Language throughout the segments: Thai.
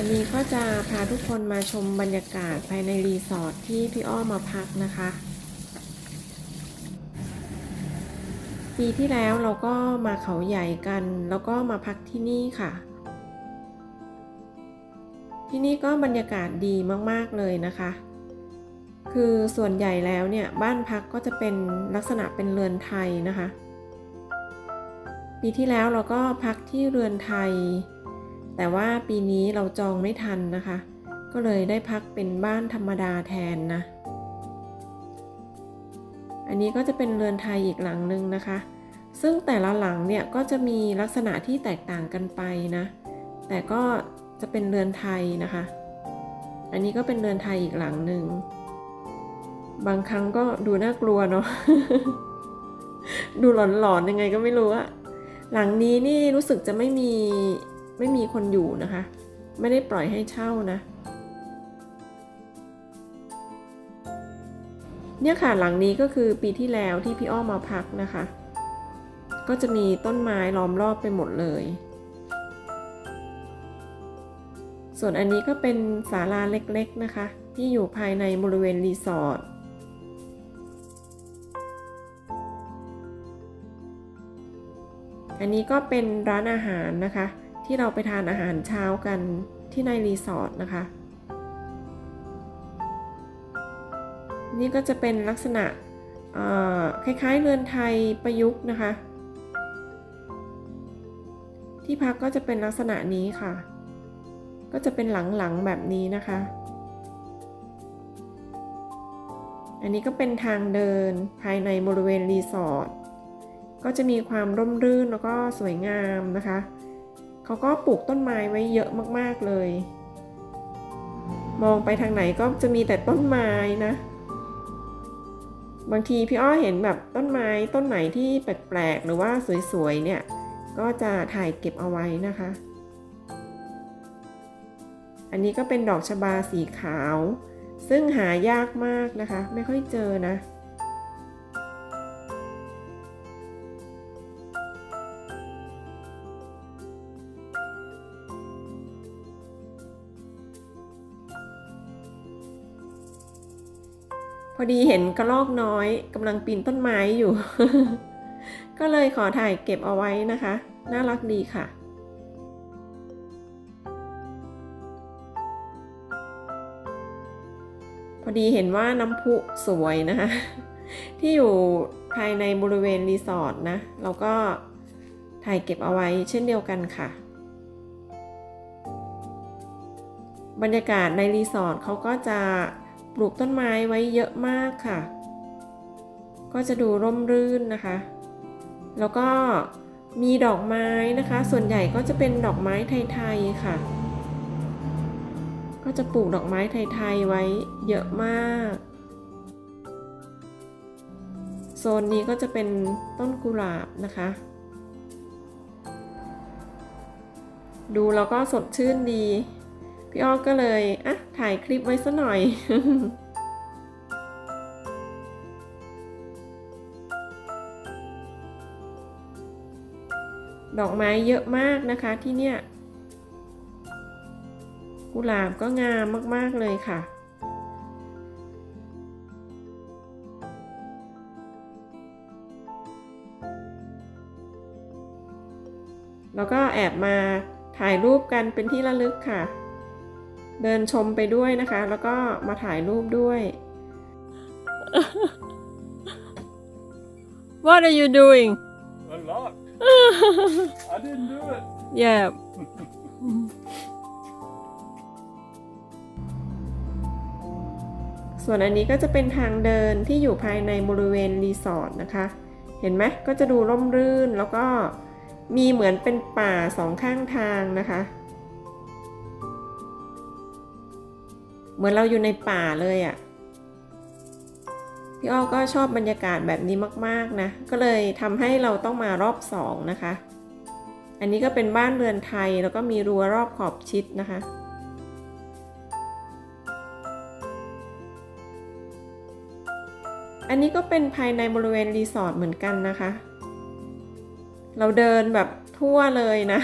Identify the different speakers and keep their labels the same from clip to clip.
Speaker 1: วันนี้ก็จะพาทุกคนมาชมบรรยากาศภายในรีสอร์ทที่พี่อ้อมาพักนะคะ ปีที่แล้วเราก็มาเขาใหญ่กัน แล้วก็มาพักที่นี่ค่ะ ที่นี่ก็บรรยากาศดีมากๆเลยนะคะ คือส่วนใหญ่แล้วเนี่ยบ้านพักก็จะเป็นลักษณะเป็นเรือนไทยนะคะ ปีที่แล้วเราก็พักที่เรือนไทย แต่ว่าปีนี้เราจองไม่ทันนะคะ ก็เลยได้พักเป็นบ้านธรรมดาแทนนะ อันนี้ก็จะเป็นเรือนไทยอีกหลังหนึ่งนะคะ ซึ่งแต่ละหลังเนี่ยก็จะมีลักษณะที่แตกต่างกันไปนะ แต่ก็จะเป็นเรือนไทยนะคะ อันนี้ก็เป็นเรือนไทยอีกหลังหนึ่ง บางครั้งก็ดูน่ากลัวเนาะ ดูหลอนๆยังไงก็ไม่รู้อะหลังนี้นี่รู้สึกจะไม่มี ไม่มีคนอยู่นะคะ ไม่ได้ปล่อยให้เช่านะเนี่ยค่ะหลังนี้ก็คือปีที่แล้วที่พี่อ้อมมาพักนะคะ ก็จะมีต้นไม้ล้อมรอบไปหมดเลย ส่วนอันนี้ก็เป็นศาลาเล็กๆนะคะ ที่อยู่ภายในบริเวณรีสอร์ทอันนี้ก็เป็นร้านอาหารนะคะ ที่เราไปทานอาหารเช้ากันที่ในรีสอร์ทนะคะ นี่ก็จะเป็นลักษณะคล้ายๆเรือนไทยประยุกต์นะคะ ที่พักก็จะเป็นลักษณะนี้ค่ะ ก็จะเป็นหลังๆแบบนี้นะคะ อันนี้ก็เป็นทางเดินภายในบริเวณรีสอร์ทก็จะมีความร่มรื่นแล้วก็สวยงามนะคะ เขาก็ปลูกต้นไม้ไว้เยอะมากๆเลย มองไปทางไหนก็จะมีแต่ต้นไม้นะ บางทีพี่อ้อเห็นแบบต้นไม้ต้นไหนที่แปลกๆหรือว่าสวยๆเนี่ยก็จะถ่ายเก็บเอาไว้นะคะ อันนี้ก็เป็นดอกชบาสีขาว ซึ่งหายากมากนะคะ ไม่ค่อยเจอนะ พอดีเห็นกระรอกน้อยกำลังปีนต้นไม้อยู่ ก็เลยขอถ่ายเก็บเอาไว้นะคะ น่ารักดีค่ะพอดีเห็นว่าน้ำพุสวยนะคะ ที่อยู่ภายในบริเวณรีสอร์ทนะ เราก็ถ่ายเก็บเอาไว้เช่นเดียวกันค่ะ บรรยากาศในรีสอร์ทเขาก็จะ ปลูกต้นไม้ไว้เยอะมากค่ะ ก็จะดูร่มรื่นนะคะ แล้วก็มีดอกไม้นะคะ ส่วนใหญ่ก็จะเป็นดอกไม้ไทยๆค่ะ ก็จะปลูกดอกไม้ไทยๆไว้เยอะมาก โซนนี้ก็จะเป็นต้นกุหลาบนะคะ ดูแล้วก็สดชื่นดี พี่อ้อก็เลยอะถ่ายคลิปไว้ซะหน่อย ดอกไม้เยอะมากนะคะที่เนี่ย กุหลาบก็งามมากๆเลยค่ะแล้วก็แอบมาถ่ายรูปกันเป็นที่ระลึกค่ะ เดินชมไปด้วยนะคะ แล้วก็มาถ่ายรูปด้วย What are you doing?
Speaker 2: A lot. I didn't do it.
Speaker 1: Yeah. ส่วนอันนี้ก็จะเป็นทางเดินที่อยู่ภายในบริเวณรีสอร์ทนะคะ เห็นไหมก็จะดูร่มรื่นแล้วก็มีเหมือนเป็นป่าสองข้างทางนะคะ เหมือนเราอยู่ในป่าเลยอะ่ะพี่อ้อก็ชอบบรรยากาศแบบนี้มากๆนะ ก็เลยทำให้เราต้องมารอบสองนะคะ อันนี้ก็เป็นบ้านเรือนไทยแล้วก็มีรั้วรอบขอบชิดนะคะ อันนี้ก็เป็นภายในบริเวณรีสอร์ทเหมือนกันนะคะ เราเดินแบบทั่วเลยนะ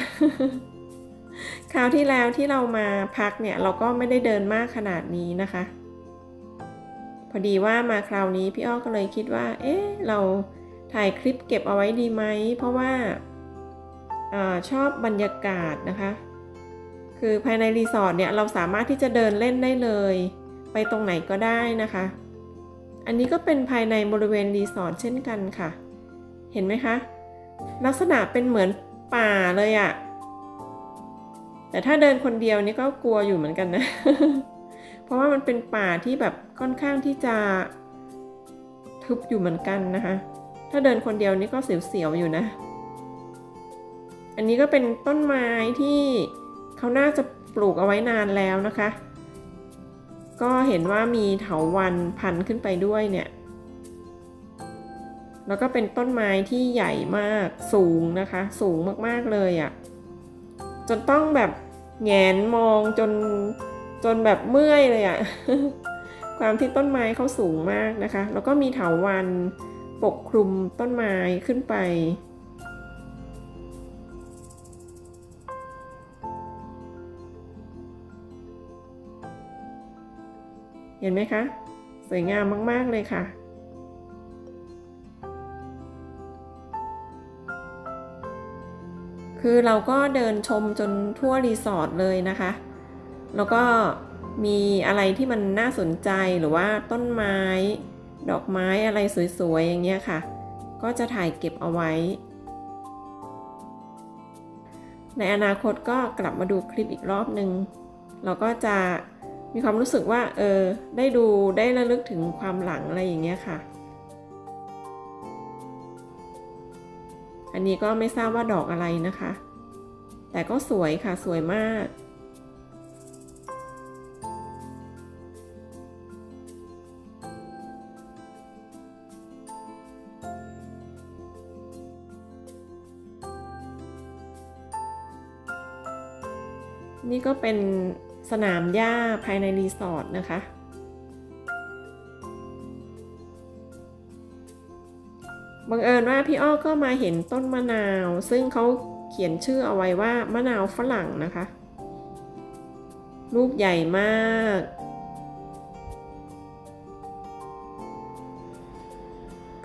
Speaker 1: คราวที่แล้วที่เรามาพักเนี่ยเราก็ไม่ได้เดินมากขนาดนี้นะคะ พอดีว่ามาคราวนี้พี่อ้อก็เลยคิดว่า เอ๊ะเราถ่ายคลิปเก็บเอาไว้ดีไหม เพราะว่าอาชอบบรรยากาศนะคะ คือภายในรีสอร์ทเนี่ยเราสามารถที่จะเดินเล่นได้เลย ไปตรงไหนก็ได้นะคะ อันนี้ก็เป็นภายในบริเวณรีสอร์ทเช่นกันค่ะ เห็นไหมคะ ลักษณะเป็นเหมือนป่าเลยอะ แต่ถ้าเดินคนเดียวนี่ก็กลัวอยู่เหมือนกันนะ เพราะว่ามันเป็นป่าที่แบบค่อนข้างที่จะทึบอยู่เหมือนกันนะคะ ถ้าเดินคนเดียวนี่ก็เสียวๆอยู่นะ อันนี้ก็เป็นต้นไม้ที่เขาน่าจะปลูกเอาไว้นานแล้วนะคะ ก็เห็นว่ามีเถาวันพันขึ้นไปด้วยเนี่ย แล้วก็เป็นต้นไม้ที่ใหญ่มากสูงนะคะ สูงมากๆเลยอะ่ะจนต้องแบบ แงนมองจนจนแบบเมื่อยเลยอะ่ะความที่ต้นไม้เขาสูงมากนะคะ แล้วก็มีเถาวันปกคลุมต้นไม้ขึ้นไป เห็นไหมคะ สวยงามมาก ๆ เลยค่ะ คือเราก็เดินชมจนทั่วรีสอร์ทเลยนะคะ แล้วก็มีอะไรที่มันน่าสนใจหรือว่าต้นไม้ ดอกไม้อะไรสวยๆ อย่างเงี้ยค่ะ ก็จะถ่ายเก็บเอาไว้ ในอนาคตก็กลับมาดูคลิปอีกรอบนึงเราก็จะมีความรู้สึกว่า เออ ได้ดูได้ระลึกถึงความหลังอะไรอย่างเงี้ยค่ะ อันนี้ก็ไม่ทราบว่าดอกอะไรนะคะ แต่ก็สวยค่ะสวยมาก นี่ก็เป็นสนามหญ้าภายในรีสอร์ทนะคะ บังเอิญว่าพี่อ้อก็มาเห็นต้นมะนาว ซึ่งเขาเขียนชื่อเอาไว้ว่ามะนาวฝรั่งนะคะ ลูกใหญ่มาก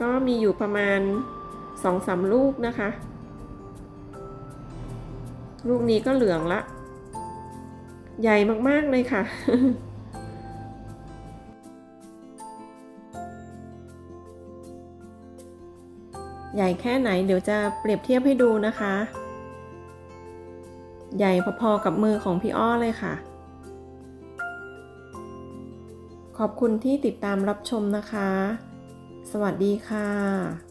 Speaker 1: ก็มีอยู่ประมาณสองสามลูกนะคะ ลูกนี้ก็เหลืองละ ใหญ่มากๆเลยค่ะ ใหญ่แค่ไหนเดี๋ยวจะเปรียบเทียบให้ดูนะคะ ใหญ่พอๆกับมือของพี่อ้อเลยค่ะ ขอบคุณที่ติดตามรับชมนะคะ สวัสดีค่ะ